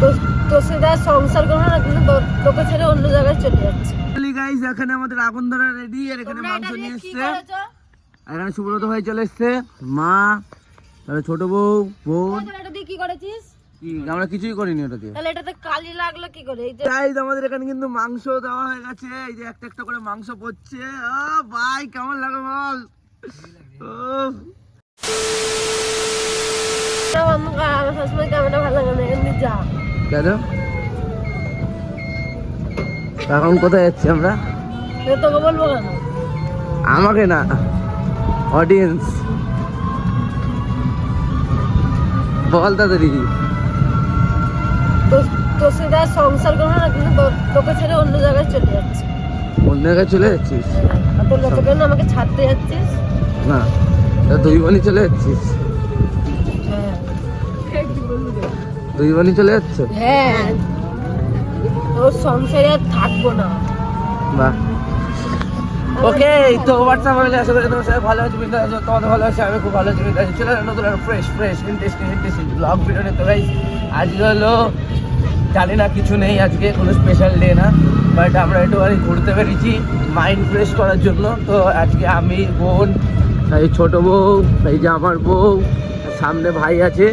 তো তোর সাথে আর সংসার করব না কিন্তু তোকে ছেড়ে অন্য জায়গায় চলে যাচ্ছে। গাইস এখানে আমাদের আগুন ধরা রেডি আর এখানে মাংস নিয়ে নিয়ে এসছে। আর এখানে সুব্রত ভাই চলে এসছে মা তাহলে ছোট বউ বোন। এটা দিয়ে কি করেছিস? আমরা কিছুই করিনি ওটা দিয়ে। তাহলে এটাতে কালি লাগল কি করে? এই যে আমাদের এখানে কিন্তু মাংস দেওয়া হয়ে গেছে। এই যে একটা একটা করে মাংস পড়ছে। ও ভাই কেমন লাগে বল? আমার সবসময় ক্যামেরা ভালো লাগে না এমনি যা। এখন কোথায় যাচ্ছি আমরা? তোকে বলব কেন? আমাকে না অডিয়েন্স বল তাড়াতাড়ি তো- তোর সংসার করব না কিন্তু তোকে ছেড়ে অন্য জায়গায় চলে যাচ্ছে। অন্য জায়গায় চলে যাচ্ছিস? তোর আমাকে ছাড়তে যাচ্ছিস? না তা দুই বোনই চলে যাচ্ছিস? দুই বোনই চলে যাচ্ছ? হ্যাঁ। তোর সংসারে আর থাকব না। বাহ। ওকে তো হোয়াটসঅ্যাপ হলে আশা করি তোমার সবাই ভালো আছে বিন্দু আছে তোমাদের ভালো আছে আমি খুব ভালো আছি বিন্দু আছি। চলে নতুন fresh fresh interesting interesting blog video নিতে ভাই আজকে হলো জানি না কিছু নেই আজকে কোনো স্পেশাল ডে না বাট আমরা একটু বাড়ি ঘুরতে পেরেছি মাইন্ড ফ্রেশ করার জন্য। তো আজকে আমি বোন এই ছোট বউ এই যে আমার বউ সামনে ভাই আছে।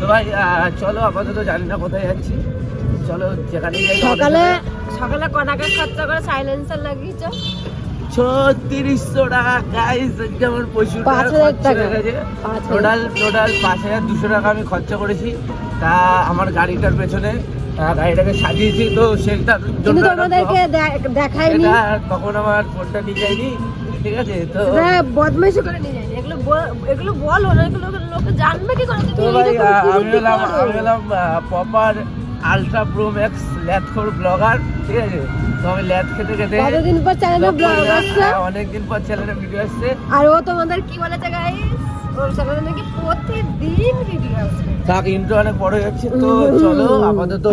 তো ভাই চলো আপাতত জানি না কোথায় যাচ্ছি। চলো যেখানে যাই সকালে সকালে ক টাকা খরচা করে সাইলেন্সার লাগিয়েছ? ছত্রিশশো টাকা গাইস আজকে প্রচুর। টোটাল টোটাল পাঁচ হাজার। দুশো টাকা আমি খরচা করেছি। তা আমার গাড়িটার পেছনে গাড়িটাকে সাজিয়েছি তো সেটার জন্য দেখাইনি তখন আমার ফোনটা নিয়ে যায়নি ঠিক আছে? তো বদমাইশি করে নিয়ে যায়নি। এগুলো এগুলো বলো না এগুলো লোকে জানবে কি করে? তুমি ভাই এরকম আহ, আমি হলাম আমি হলাম প্রপার আলট্রা প্রো ম্যাক্স ল্যাথখোর ব্লগার ঠিক আছে? তো আমি ল্যাথ খেতে খেতে কতদিন পর চ্যানেলে ব্লগ আসছে? অনেকদিন পর চ্যানেলে ভিডিও আসছে। আর ও তোমাদের কি বলেছে গাইস ওর চ্যানেলে নাকি প্রতিদিন ভিডিও আসবে থাক ইন্ট্রো অনেক বড় যাচ্ছে তো চলো আপাতত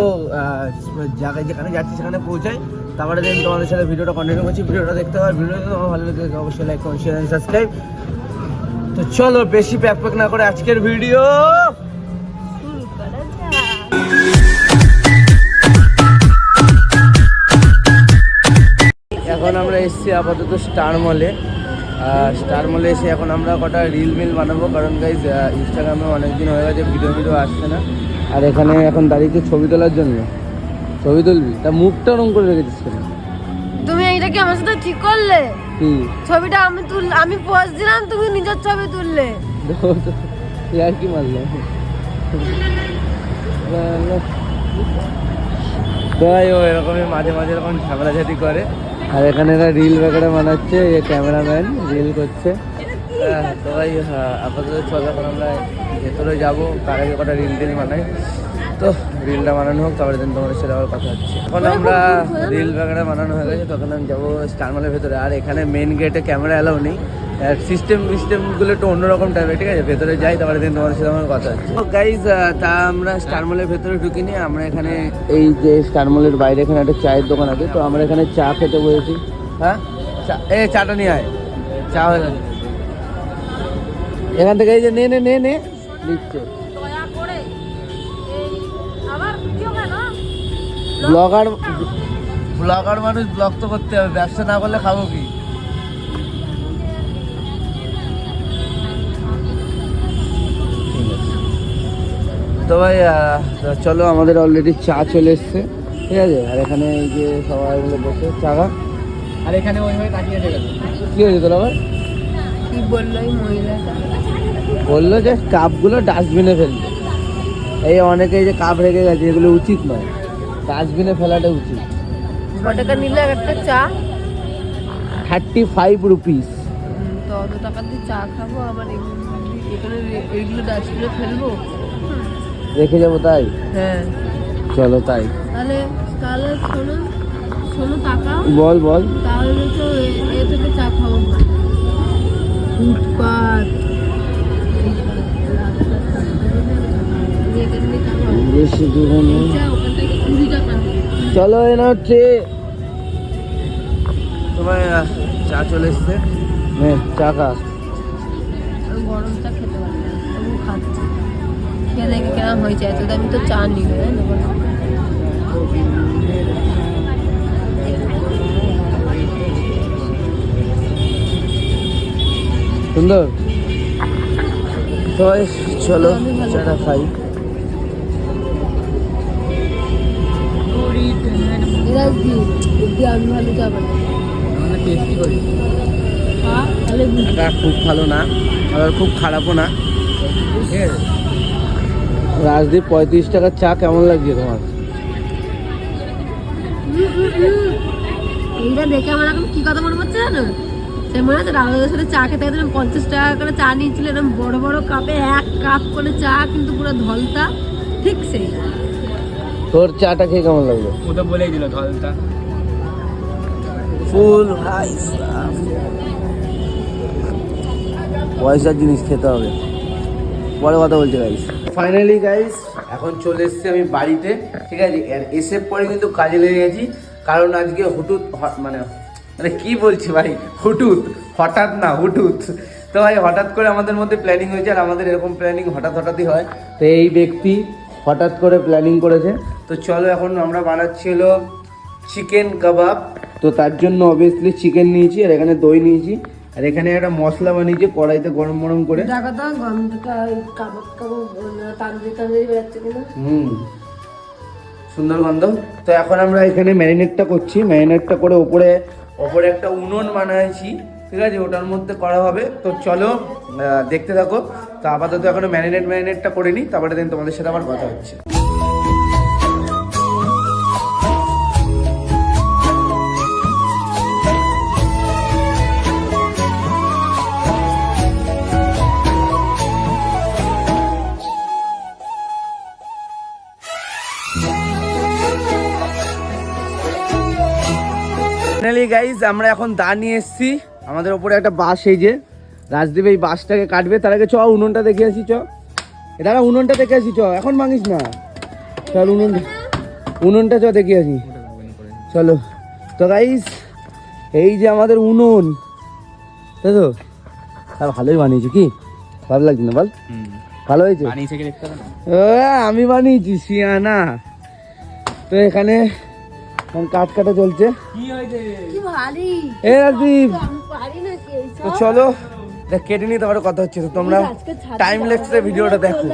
জায়গায় যেখানে যাচ্ছি সেখানে পৌঁছাই। তারপরে দিন তোমাদের সাথে ভিডিওটা কন্টিনিউ করছি ভিডিওটা দেখতে হবে ভিডিওটা ভালো লাগে অবশ্যই লাইক কমেন্ট শেয়ার সাবস্ক্রাইব তো চলো বেশি প্যাক প্যাক না করে আজকের ভিডিও। এখন আমরা এসেছি আপাতত স্টার মলে স্টার মলে এসে এখন আমরা কটা রিল মিল বানাবো, কারণ গাইজ ইনস্টাগ্রামে অনেক দিন হয়ে গেছে ভিডিও ভিডিও আসছে না। আর এখানে এখন দাঁড়িয়েছে ছবি তোলার জন্য। ছবি তুলবি? তা মুখটা রং করে রেখেছিস তুমি এইটা কি আমার সাথে ঠিক করলে? ছবিটা আমি তুল আমি পোজ দিলাম তুমি নিজের ছবি তুললে। ইয়ার কি মারলো? তাই ও এরকমই মাঝে মাঝে এরকম ঝামেলাঝাটি করে। আর এখানে এরা রিল বাগেরা বানাচ্ছে এ ক্যামেরাম্যান রিল করছে। তো ভাই হ্যাঁ, আপাতত চলো এখন আমরা ভেতরে যাব। তার আগে কটা রিল টিল বানাই। তো রিলটা বানানো হোক তারপরে দিন তোমাদের সাথে আবার কথা হচ্ছে। এখন আমরা রিল বাগেরা বানানো হয়ে গেছে তখন আমি যাব স্টারমালের ভেতরে। আর এখানে মেন গেটে ক্যামেরা অ্যালাউ নেই। সিস্টেম সিস্টেমগুলো একটু অন্যরকম টাইপের ঠিক আছে? ভেতরে যাই তারপরে দিন তোমাদের সাথে আমার কথা হচ্ছে। তো গাইজ তা আমরা স্টারমলের ভেতরে ঢুকিনি। আমরা এখানে এই যে স্টারমলের বাইরে এখানে একটা চায়ের দোকান আছে তো আমরা এখানে চা খেতে বসেছি। হ্যাঁ? চা- এ চাটা নিয়ে আয়। চা হয়ে গেছে। এখান থেকে এই যে নে নে নে নে। দিচ্ছে ব্লগার ব্লগার মানুষ ব্লগ তো করতে হবে ব্যবসা না করলে খাব কি? তো ভাই চলো আমাদের অলরেডি চা চলে এসছে ঠিক আছে? আর এখানে এই যে সবাই মিলে বসে চা খা আর এখানে ওইভাবে তাকিয়ে থেকে কি হয়েছে তোর আবার? কি বলল বলল যে কাপগুলো ডাস্টবিনে ফেলবে। এই অনেকে যে কাপ রেখে গেছে এগুলো উচিত নয়। ডাস্টবিনে ফেলাটা উচিত। ছ টাকা নিলে একটা চা? থার্টি ফাইভ রুপিস তো অত টাকা দিয়ে চা খাব আবার এগুলো এখানে এইগুলো ডাস্টবিনে ফেলব? রেখে যাব তাই? হ্যাঁ। চলো তাই। তাহলে তাহলে শোনো শোনো টাকা। বল বল। তাহলে তো এ- থেকে চা হয় ফুটপাত। বেশি দূরে নেই। চলো এ না হচ্ছে তোমার চা চলে এসছে। নে চা খা। গরম চা খেতে পারি না তবু খাচ্ছি। খেয়ে দেখে কেমন হয়েছে এত আমি তো চা নিই না? সুন্দর? সবাই চলো চাটা খাই। এরা কি বুদ্ধি আমি ভালো আমরা টেস্টি করি। হ্যাঁ? এটা খুব ভালো না আবার খুব খারাপও না। রাজদীপ পঁয়ত্রিশ টাকার চা কেমন লাগছে তোমার? এইটা দেখে আমার এখন কি কথা মনে পড়ছে জানো? সে মনে আছে রাহুলের সাথে চা খেতে গেছিলাম পঞ্চাশ টাকা করে চা নিয়েছিল এরকম বড় বড় কাপে এক কাপ করে চা কিন্তু পুরো ধলতা। ঠিক সেই। তোর চাটা খেয়ে কেমন লাগল? ও তো বলেই দিল ধলটা ফুল হাই পয়সার জিনিস খেতে হবে। পরে কথা বলছি গাইস ফাইনালি গাইস এখন চলে এসেছি আমি বাড়িতে ঠিক আছে? আর এসে পরে কিন্তু কাজে লেগে গেছি। কারণ আজকে হুটুট হ- মানে মানে কি বলছি ভাই? হুটুট হঠাৎ না হুটুট তো ভাই হঠাৎ করে আমাদের মধ্যে প্ল্যানিং হয়েছে আর আমাদের এরকম প্ল্যানিং হঠাৎ হঠাৎই হয়। তো এই ব্যক্তি হঠাৎ করে প্ল্যানিং করেছে। তো চলো এখন আমরা বানাচ্ছি হলো চিকেন কাবাব তো তার জন্য অবভিয়াসলি চিকেন নিয়েছি আর এখানে দই নিয়েছি। আর এখানে একটা মশলা বানিয়েছি কড়াইতে গরম গরম করে। টাকা তো গন্ধটা ওই কাবাব কাবাব তান্দুরি তান্দুরি বেড়াচ্ছে কিনা? হুম। সুন্দর গন্ধ। তো এখন আমরা এখানে ম্যারিনেটটা করছি। ম্যারিনেটটা করে ওপরে ওপরে একটা উনুন বানাইছি। ঠিক আছে, ওটার মধ্যে করা হবে। তো চলো দেখতে থাকো। তো আপাতত এখনও ম্যারিনেট, ম্যারিনেটটা করে নিই তারপরে দিন তোমাদের সাথে আবার কথা হচ্ছে। গাইজ আমরা এখন দা নিয়ে এসেছি। আমাদের ওপরে একটা বাস এই যে রাজদীপ এই বাসটাকে কাটবে। তার আগে চ উনুনটা দেখে আসি চ। দাঁড়া উনুনটা দেখে আসি চ। এখন ভাঙিস না। চল উনুন উনুনটা চ দেখে আসি। চলো। তো গাইজ এই যে আমাদের উনুন। তাই তো? আর ভালোই বানিয়েছি কি? ভালো লাগছে না বল? ভালো হয়েছে? আমি বানিয়েছি শিয়ানা। তো এখানে এখন কাঠ কাটা চলছে। এ রাজদীপ আমি পারি না কি তো চলো দেখ কেটে নিয়ে তারপরে কথা হচ্ছে তো তোমরা টাইম লেগছে ভিডিওটা দেখো।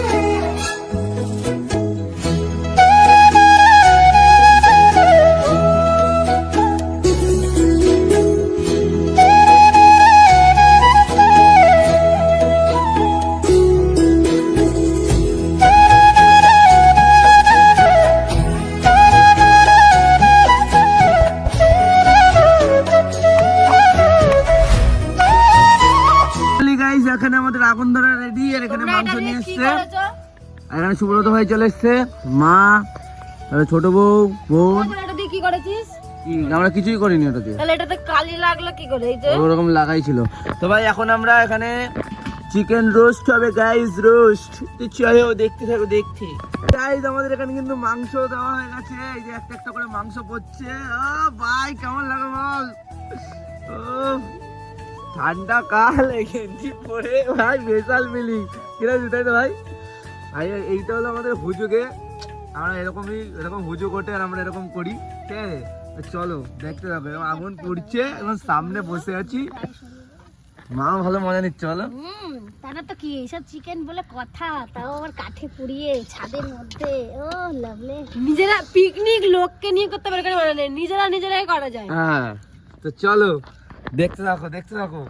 এখানে ধরা রেডি আর এখানে মাংস নিয়ে এসছে। আর এখানে সুব্রত ভাই চলে এসছে মা ছোট বউ বোন। কি করেছিস? আমরা কিছুই করিনি ওটা দিয়ে। তাহলে এটাতে কালি লাগল কি করে এই যে? ওরকম লাগাই ছিল। তো ভাই এখন আমরা এখানে চিকেন রোস্ট হবে গাইস রোস্ট তো চলো দেখতে থাকো দেখতে। গাইস আমাদের এখানে কিন্তু মাংস দেওয়া হয়ে গেছে। এই যে একটা একটা করে মাংস পড়ছে। ও ভাই কেমন লাগে বল? ও ঠান্ডা কাল গেঞ্জি পরে ভাই বেসাল মিলি কীরকম তাই তো ভাই? ভাই এইটা হলো আমাদের হুজুগে। আমরা এরকমই এরকম হুজু কোটে আর আমরা এরকম করি ঠিক আছে? চলো দেখতে যাবে। আগুন পড়ছে এখন সামনে বসে আছি। মা ভালো মজা নিচ্ছে বলো। তারা তো কি এইসব চিকেন বলে কথা তাও আবার কাঠে পুড়িয়ে ছাদের মধ্যে। ও লাভলে নিজেরা পিকনিক লোককে নিয়ে করতে পারে কেন মানে নিজেরা নিজেরাই করা যায়। হ্যাঁ তো চলো। দেখতে থাকো দেখতে থাকো